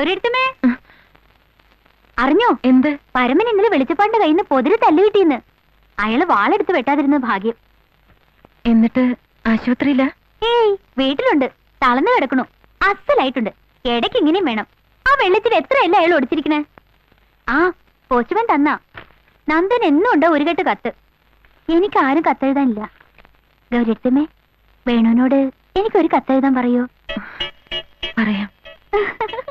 ഒരിടത്തുമേ? അറിഞ്ഞോ? എന്ത്? പരമൻ ഇന്നലെ വെളിച്ചപ്പാടിന്റെ കയ്യിൽ നിന്ന് പൊതിരി തല്ലു കിട്ടിയെന്ന് അയാൾ വാളെടുത്ത് വെട്ടാതിരുന്ന ഭാഗ്യം. എന്നിട്ട് ആശുപത്രിയില? ഏയ് വീട്ടിലുണ്ട്. തളർന്നു കിടക്കണു. അസലായിട്ടുണ്ട്. ഇടയ്ക്ക് ഇങ്ങനെയും വേണം. ആ വെള്ളത്തിൽ എത്രയല്ല അയാൾ ഒടിച്ചിരിക്കണേ? ആ പോസ്റ്റ്മാൻ തന്ന. നന്ദൻ എന്നും ഉണ്ട് ഒരു കെട്ട് കത്ത്? എനിക്ക് ആരും കത്തെഴുതാനില്ല. ഗൗരത്തമ്മേ വേണുവിനോട് എനിക്കൊരു കത്തെഴുതാൻ പറയോ? പറയാം.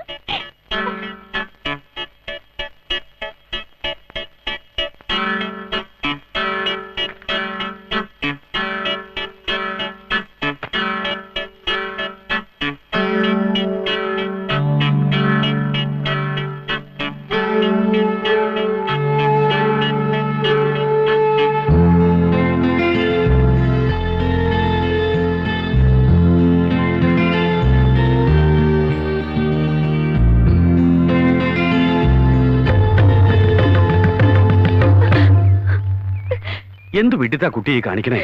എന്ത് വിട്ടിത്താ കുട്ടിയെ കാണിക്കണേ?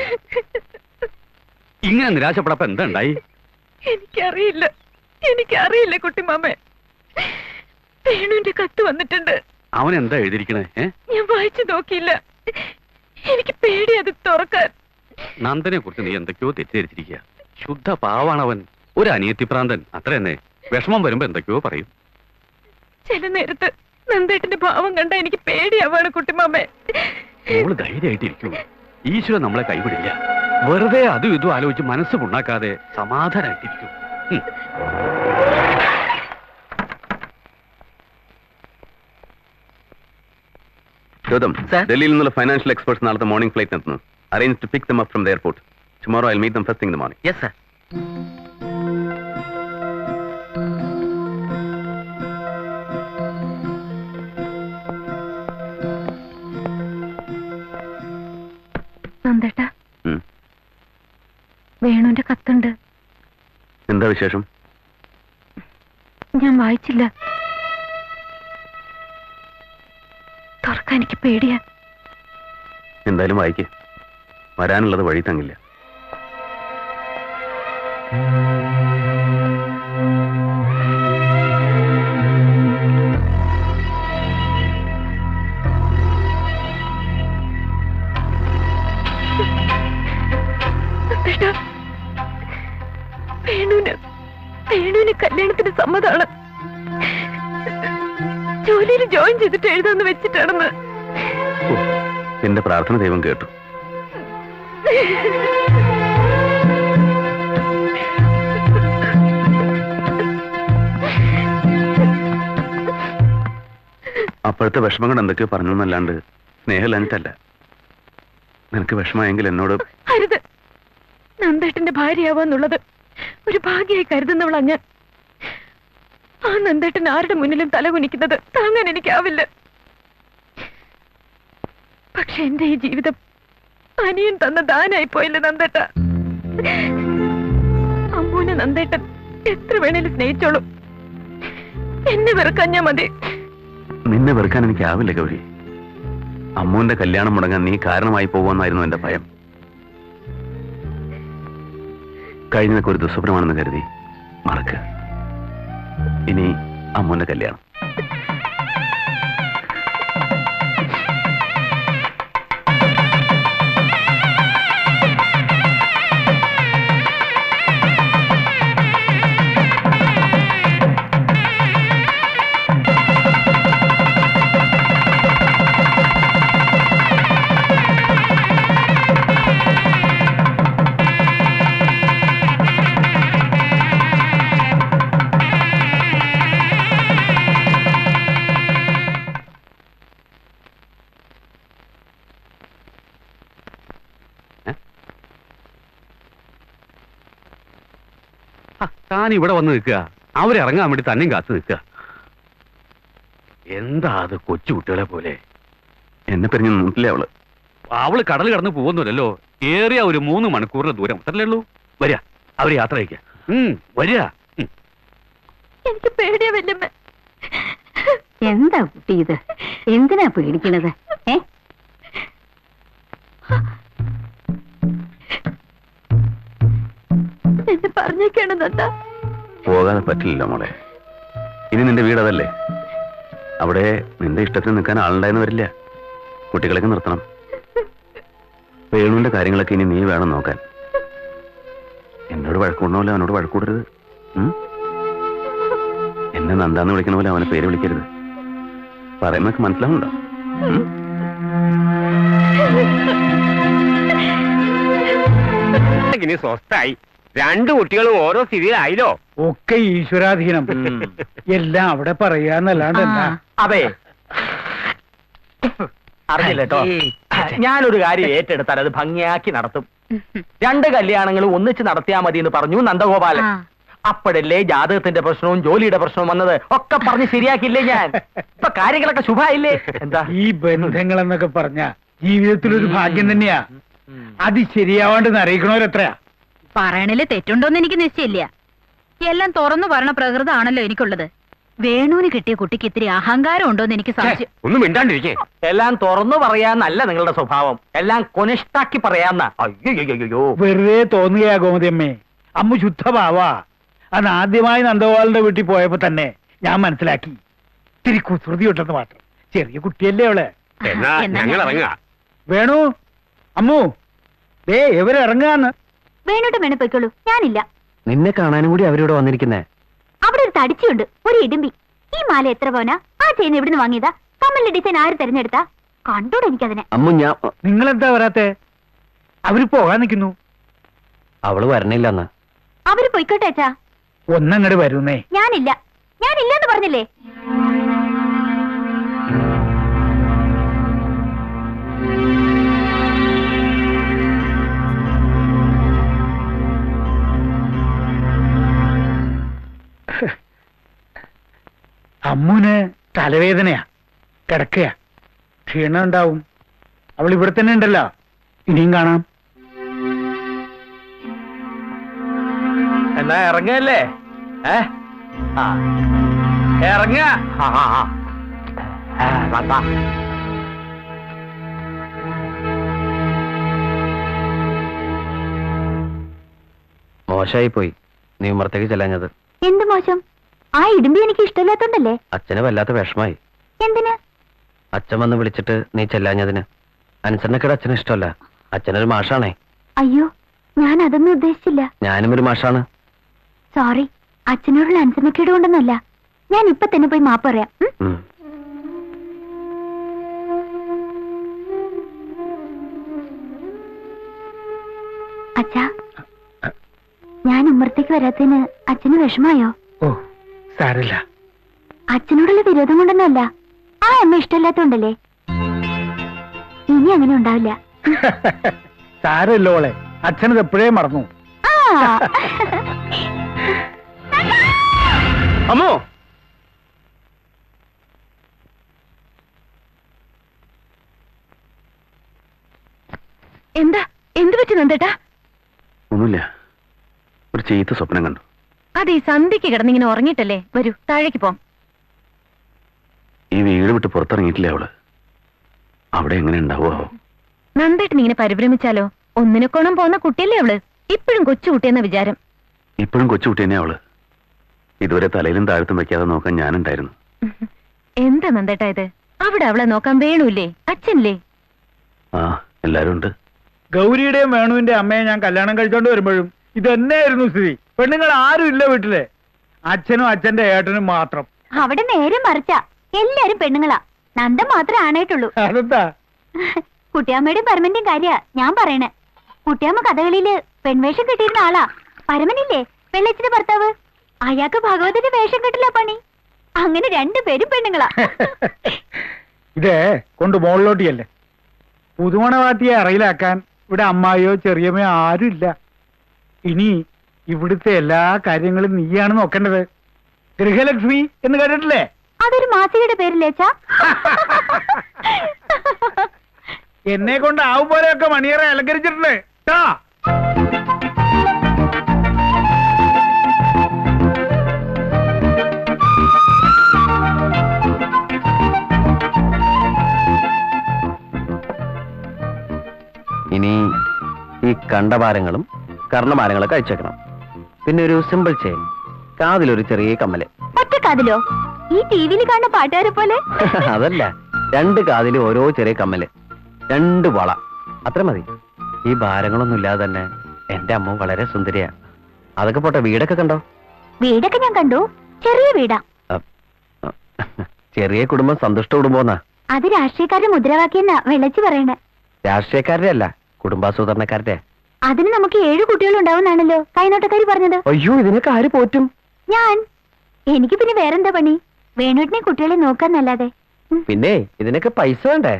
ഇങ്ങനെ നിരാശപ്പെടപ്പ എന്താ ഉണ്ടായി? എനിക്കറിയില്ല. എനിക്കറിയില്ല കുട്ടിമാമേ വേണുവിന്റെ കത്ത് വന്നിട്ടുണ്ട്. അവൻ എന്താ എഴുതിയിരിക്കണേ ഞാൻ വായിച്ചു നോക്കിയില്ല. എനിക്ക് പേടി അത് തുറക്കാൻ. നന്ദനെ കുറിച്ച് നീ എന്തൊക്കെയോ തെറ്റിദ്ധരിച്ചിരിക്കുക. ശുദ്ധ പാവാണ് അവൻ ഒരു അനിയത്തിപ്രാന്തൻ അത്ര തന്നെ. വിഷമം വരുമ്പോ എന്തൊക്കെയോ പറയും. ചില നേരത്ത് നന്ദേട്ടന്റെ ഭാവം കണ്ട എനിക്ക് പേടിയാവാണ് കുട്ടിമാമേ മോൾ ധൈര്യമായിട്ടിരിക്കൂ ഈശ്വരൻ നമ്മളെ കൈവിടില്ല. വെറുതെ അതും ഇതും ആലോചിച്ച് മനസ്സ് പുണ്ണാക്കാതെ സമാധാനായിട്ടിരിക്കൂ. ഗൗതം ഡൽഹിയിൽ നിന്നുള്ള ഫൈനാൻഷ്യൽ എക്സ്പെർട്സ് നാളത്തെ മോർണിംഗ് ഫ്ലൈറ്റ് എത്തുന്നു arrange to pick them up from the airport tomorrow I meet them first in the morning yes sir നന്ദേട്ട വേണുവിന്റെ കത്തുണ്ട്. എന്താ വിശേഷം? ഞാൻ വായിച്ചില്ല. തുറക്കാൻ എനിക്ക് പേടിയാ. എന്തായാലും വായിക്കേ. വരാനുള്ളത് വഴി തങ്ങില്ല. ജോയിൻ ചെയ്തിട്ട് എഴുതാന്ന് വെച്ചിട്ടാണെന്ന്. എന്റെ പ്രാർത്ഥന ദൈവം കേട്ടു. അപ്പോഴത്തെ വിഷമങ്ങൾ എന്തൊക്കെയോ പറഞ്ഞു എന്നല്ലാണ്ട് സ്നേഹമില്ലാഞ്ഞിട്ടല്ല നിനക്ക് വിഷമമെങ്കിൽ എന്നോട് അരുത്. നന്ദേട്ടന്റെ ഭാര്യയാവാന്നുള്ളത് ഒരു ഭാഗ്യമായി കരുതുന്നവളാ ഞാൻ. ആ നന്ദേട്ടൻ ആരുടെ മുന്നിലും തലകുനിക്കുന്നത് താങ്ങാൻ എനിക്കാവില്ല. പക്ഷെ എന്റെ ഈ ജീവിതം അനിയൻ തന്ന ദാനായി പോയില്ല നന്ദേട്ട? അമ്മൂനെ നന്ദേട്ടൻ എത്ര വേണേലും സ്നേഹിച്ചോളൂ. എന്നെ വെറുക്കാൻ ഞാൻ മതി. നിന്നെ വെറുക്കാൻ എനിക്കാവില്ല ഗൗരി. അമ്മുവിന്റെ കല്യാണം മുടങ്ങാൻ നീ കാരണമായി പോകുമെന്നായിരുന്നു എന്റെ ഭയം. കഴിഞ്ഞതൊക്കെ ഒരു ദുസ്വപ്നമാണെന്ന് കരുതി മറക്കുക ഇനി അമ്മുവിന്റെ കല്യാണം. താൻ ഇവിടെ വന്ന് നിൽക്കുക. അവരിറങ്ങാൻ വേണ്ടി തന്നെയും കാത്തു നിൽക്കുക. എന്താ അത് കൊച്ചു കുട്ടികളെ പോലെ? എന്നെ പറഞ്ഞു നിന്നിട്ടില്ലേ അവൾ? അവൾ കടൽ കടന്ന് പോകുന്നില്ലല്ലോ ഏറിയ ഒരു മൂന്ന് മണിക്കൂറിന്റെ ദൂരം. അത്രല്ലേ ഉള്ളൂ? വരിക. അവർ യാത്ര അയക്കുക. വരിക. എനിക്ക് പേടിയാ എന്താ കുട്ടി ഇത്? എന്തിനാ പേടിക്കണത്? ഏ? എന്നെ പറഞ്ഞേക്കാണ് നന്ദ. പോകാതെ പറ്റില്ലല്ലോ മോളെ. ഇനി നിന്റെ വീടതല്ലേ അവിടെ നിന്റെ ഇഷ്ടത്തിന് നിൽക്കാൻ ആളുണ്ടായെന്ന് വരില്ല. കുട്ടികളൊക്കെ നിർത്തണം. വേണുവിന്റെ കാര്യങ്ങളൊക്കെ ഇനി നീ വേണം നോക്കാൻ. എന്നോട് വഴക്കൂടണമല്ലോ അവനോട് വഴക്കൂടരുത്? എന്നെ നന്ദാന്ന് വിളിക്കണ പോലെ അവനെ പേര് വിളിക്കരുത്. പറയുന്നൊക്കെ മനസ്സിലാവുണ്ടോ ഉം? ഇനി സ്വസ്ഥായി രണ്ടു കുട്ടികളും ഓരോ സ്ഥിതിയിലായില്ലോ. ഒക്കെ ഈശ്വരാധീനം. എല്ലാം അവിടെ പറയാന്നല്ലാണ്ട് എന്താ? അതെ. അറിഞ്ഞില്ല കേട്ടോ. ഞാനൊരു കാര്യം ഏറ്റെടുത്താൽ അത് ഭംഗിയാക്കി നടത്തും. രണ്ട് കല്യാണങ്ങളും ഒന്നിച്ച് നടത്തിയാ മതി എന്ന് പറഞ്ഞു നന്ദഗോപാലൻ. അപ്പോഴല്ലേ ജാതകത്തിന്റെ പ്രശ്നവും ജോലിയുടെ പ്രശ്നവും വന്നത്? ഒക്കെ പറഞ്ഞ് ശരിയാക്കിയില്ലേ ഞാൻ? ഇപ്പൊ കാര്യങ്ങളൊക്കെ ശുഭായില്ലേ? എന്താ? ഈ ബന്ധങ്ങൾ എന്നൊക്കെ പറഞ്ഞ ജീവിതത്തിലൊരു ഭാഗ്യം തന്നെയാ. അത് ശരിയാവാണ്ട് അറിയിക്കണവരെത്രയാ? പറയണിൽ തെറ്റുണ്ടോന്ന് എനിക്ക് നിശ്ചയില്ല. എല്ലാം തുറന്നു പറഞ്ഞ പ്രകൃതമാണല്ലോ എനിക്കുള്ളത്. വേണുവിന് കിട്ടിയ കുട്ടിക്ക് ഇത്തിരി അഹങ്കാരം ഉണ്ടോന്ന് എനിക്ക് സംശയം ഒന്നും മിണ്ടാണ്ടിരിക്കേ. എല്ലാം തുറന്നു പറയാന്നല്ല നിങ്ങളുടെ സ്വഭാവം. എല്ലാം കൊനിഷ്ടാക്കി പറയാന്ന. അയ്യോ വെറുതെ തോന്നുകയാ ഗോമതിയമ്മേ. അമ്മ ശുദ്ധഭാവാ അന്ന് ആദ്യമായി നന്ദഗോപാലിന്റെ വീട്ടിൽ പോയപ്പോ തന്നെ ഞാൻ മനസ്സിലാക്കി. ഇത്തിരി കുസൃതി ഉണ്ടെന്ന് മാത്രം. ചെറിയ കുട്ടിയല്ലേ അവളെ. എന്നാ എന്നാ ഞങ്ങൾ ഇറങ്ങുക. വേണു അമ്മു ദേ ഇവരിറങ്ങാന്ന് വേണോട്ട് വേണേ പൊയ്ക്കോളൂ. ഞാനില്ല. നിന്നെ കാണാനും കൂടി അവരിവിടെ വന്നിരിക്കുന്നേ. അവിടെ ഒരു തടിച്ചുണ്ട്. ഒരു ഇടുമ്പി. ഈ മാല എത്ര പോനാ ആ ചെയിൻ എവിടുന്ന് വാങ്ങിയതാ? കമ്മലിന്റെ ഡിസൈൻ ആര് തെരഞ്ഞെടുത്താ? കണ്ടോടെ എനിക്കതിനെ. അമ്മു ഞാൻ നിങ്ങളെന്താ വരാത്തെ? അവർ പോകാൻ നിൽക്കുന്നു. അവൾ വരണില്ലെന്ന്. അവർ പൊയ്ക്കോട്ടെ അച്ഛാ. ഒന്നങ്ങട് വരുന്നേ. ഞാനില്ല. ഞാനില്ലെന്ന് പറഞ്ഞില്ലേ? അമ്മുന് തലവേദനയാ. കിടക്കയാ. ക്ഷീണം ഉണ്ടാവും. അവൾ ഇവിടെ തന്നെ ഉണ്ടല്ലോ. ഇനിയും കാണാം. എന്നാ ഇറങ്ങല്ലേ? ഏ? ആ. ഇറങ്ങ. മോശമായി പോയി നീ ഉമ്മറത്തേക്ക് ചെല്ലാഞ്ഞത്. എന്ത് മോശം? ആ ഇടുമ്പി എനിക്ക് ഇഷ്ടമില്ലാത്തോണ്ടല്ലേ? അച്ഛന് വല്ലാത്ത വിഷമായി. എന്തിന്? അച്ഛൻ വന്ന് വിളിച്ചിട്ട് നീ ചെല്ലാഞ്ഞതിന്. അനുസരണക്കേട് അച്ഛന് ഇഷ്ടമല്ല. അച്ഛനൊരു മാഷാണേ. അയ്യോ ഞാൻ അതൊന്നും ഉദ്ദേശിച്ചില്ല. ഞാനും ഒരു മാഷാണ്. സോറി അച്ഛനോടുള്ള അനുസരണക്കേട് കൊണ്ടൊന്നുമല്ല. ഞാൻ ഇപ്പൊ തന്നെ പോയി മാപ്പ് പറയാം. അച്ഛാ ഞാൻ ഉമ്മറത്തേക്ക് വരാത്തതിന് അച്ഛന് വിഷമായോ സാരില്ല അച്ഛനോടുള്ള വിരോധം കൊണ്ടൊന്നല്ല ആ അമ്മ ഇഷ്ടമില്ലാത്തോണ്ടല്ലേ? ഇനി അങ്ങനെ ഉണ്ടാവില്ല. സാരല്ലോളെ അച്ഛനത് എപ്പോഴേ മറന്നു. ആ. അമ്മോ. എന്താ? എന്ത് പറ്റി നന്ദേട്ടാ? ഒന്നുമില്ല. ഒരു ചീത്ത സ്വപ്നം കണ്ടു. അത് ഈ സന്ധ്യക്ക് കിടന്നിങ്ങനെ ഉറങ്ങിയിട്ടല്ലേ? വരൂ താഴേക്ക് പോം ഈ വീട് വിട്ട് പുറത്തിറങ്ങിയിട്ടില്ല അവൾ? അവിടെ എങ്ങനെ ഉണ്ടാവോ? നന്ദേട്ടൻ ഇങ്ങനെ പരിഭ്രമിച്ചാലോ? ഒന്നിനെ കോണം പോകുന്ന കുട്ടിയല്ലേ അവൾ? ഇപ്പോഴും കൊച്ചുകുട്ടിയെന്ന വിചാരം. ഇപ്പോഴും കൊച്ചുകുട്ടി തന്നെ അവൾ. ഇതുവരെ തലയിലും താഴത്തും വെക്കാതെ നോക്കാൻ ഞാനുണ്ടായിരുന്നു. എന്താ നന്ദേട്ടാ ഇത്? അവിടെ അവളെ നോക്കാൻ വേണൂല്ലേ? അച്ഛനില്ലേ? ആ എല്ലാരും ഉണ്ട്. ഗൗരിയുടെയും വേണുവിന്റെ അമ്മയെ ഞാൻ കല്യാണം കഴിച്ചോണ്ട് വരുമ്പോഴും ഇത് തന്നെയായിരുന്നു സ്ഥിതി. പെണ്ണുങ്ങൾ ആരും ഇല്ല വീട്ടിലെ. അച്ഛനും അച്ഛന്റെ ഏട്ടനും മാത്രം. അവിടെ നേരെ മറിച്ച. എല്ലാരും പെണ്ണുങ്ങളാ. നന്ദ മാത്രമേ ആണായിട്ടുള്ളൂ. അതെന്താ? കുട്ടിയമ്മയുടെയും പരമന്റെയും കാര്യ ഞാൻ പറയണേ. കുട്ടിയമ്മ കഥകളിയിൽ പെൺവേഷം കിട്ടിയിരുന്ന ആളാ. പരമനില്ലേ? വെള്ളച്ചിന്റെ ഭർത്താവ്. അയാൾക്ക് ഭഗവതിന്റെ വേഷം കിട്ടില്ല പണി. അങ്ങനെ രണ്ടുപേരും പെണ്ണുങ്ങളാ. ഇതേ കൊണ്ട് മോളിലോട്ടിയല്ലേ. പുതുമണവാത്തിയെ അറിയിലാക്കാൻ ഇവിടെ അമ്മായിയോ ചെറിയമ്മയോ ആരും ഇല്ല ഇനി ഇവിടുത്തെ എല്ലാ കാര്യങ്ങളും നീയാണ് നോക്കേണ്ടത്. ഗൃഹലക്ഷ്മി എന്ന് കേട്ടിട്ടില്ലേ? അതൊരു മാസികയുടെ പേരില്ലേച്ചാ എന്നെ കൊണ്ട് ആവും പോലെയൊക്കെ മണിയറ അലങ്കരിച്ചിട്ടുണ്ട്. ട്ടാ. ഇനി ഈ കണ്ടഭാരങ്ങളും കർണഭാരങ്ങളൊക്കെ കഴിച്ചേക്കണം. പിന്നെ ഒരു സിമ്പിൾ ചെയിൻ കാതിലൊരു ചെറിയ കമ്മൽ. ഒറ്റ കാതിലോ? ഈ ടിവിയിൽ കാണുന്ന പാട്ടുകാരെ പോലെ? അതല്ല രണ്ട് കാതിൽ ഓരോ ചെറിയ കമ്മൽ. രണ്ട് വള. അത്ര മതി. ഈ ഭാരങ്ങളൊന്നും ഇല്ലാതെ തന്നെ എന്റെ അമ്മ വളരെ സുന്ദരിയാ. അതൊക്കെ പോട്ടെ വീടൊക്കെ കണ്ടോ? വീടൊക്കെ ഞാൻ കണ്ടു. ചെറിയ വീടാ. ചെറിയ കുടുംബം സന്തുഷ്ട കുടുംബമെന്നാ അത് രാഷ്ട്രീയക്കാരുടെ മുദ്രാവാക്യെന്നാ വെള്ളച്ചി പറയണേ. രാഷ്ട്രീയക്കാരുടെ അല്ല കുടുംബാസൂത്രണക്കാരുടെ. അതിന് നമുക്ക് ഏഴ് കുട്ടികളുണ്ടാവുന്നാണല്ലോ. കൈനോട്ടക്കാരി പറഞ്ഞത്. അയ്യോ ഇതിനൊക്കെ ആര് പോറ്റും? ഞാൻ. എനിക്ക് പിന്നെ വേറെന്താ പണി? വേണുട്ടിനെ കുട്ടികളെ നോക്കാന്നല്ലാതെ. പിന്നെ ഇതിനൊക്കെ പൈസ വേണ്ടേ?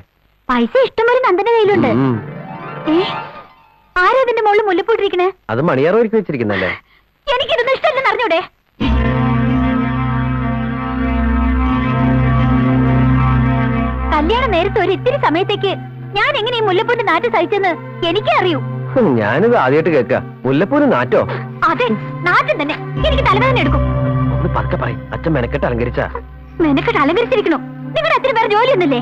പൈസ ഇഷ്ടംപോലെ നന്ദന്റെ കയ്യിലുണ്ട്. ആരാ അതിന്റെ മുകളിൽ മുല്ലപ്പൂട്ടിരിക്കണേ? അത് മണിയാറ ഒരുക്കി വെച്ചിരിക്കുന്നല്ലേ? എനിക്കിതൊന്നും ഇഷ്ടമല്ലെന്ന് അറിഞ്ഞൂടെ? കല്യാണം നേരത്തെ ഒരു ഇത്തിരി സമയത്തേക്ക് ഞാൻ എങ്ങനെ ഈ മുല്ലപ്പൂണ്ട് നാട്ടിൽ സഹിച്ചെന്ന് എനിക്കേ അറിയൂ ഹും, ഞാനിത് ആദ്യമായിട്ട് കേൾക്ക. മുല്ലപ്പൂര് നാറ്റോ? അതെ നാറ്റം തന്നെ. എനിക്ക് തലവേദന എടുക്കും. ഒന്ന് പതുക്കെ പറയും. അച്ഛൻ മെനക്കെട്ട് അലങ്കരിച്ച. മെനക്കെട്ട് അലങ്കരിച്ചിരിക്കണോ? നിങ്ങളുടെ അത്ര പേർ ജോലിയൊന്നുമില്ലേ?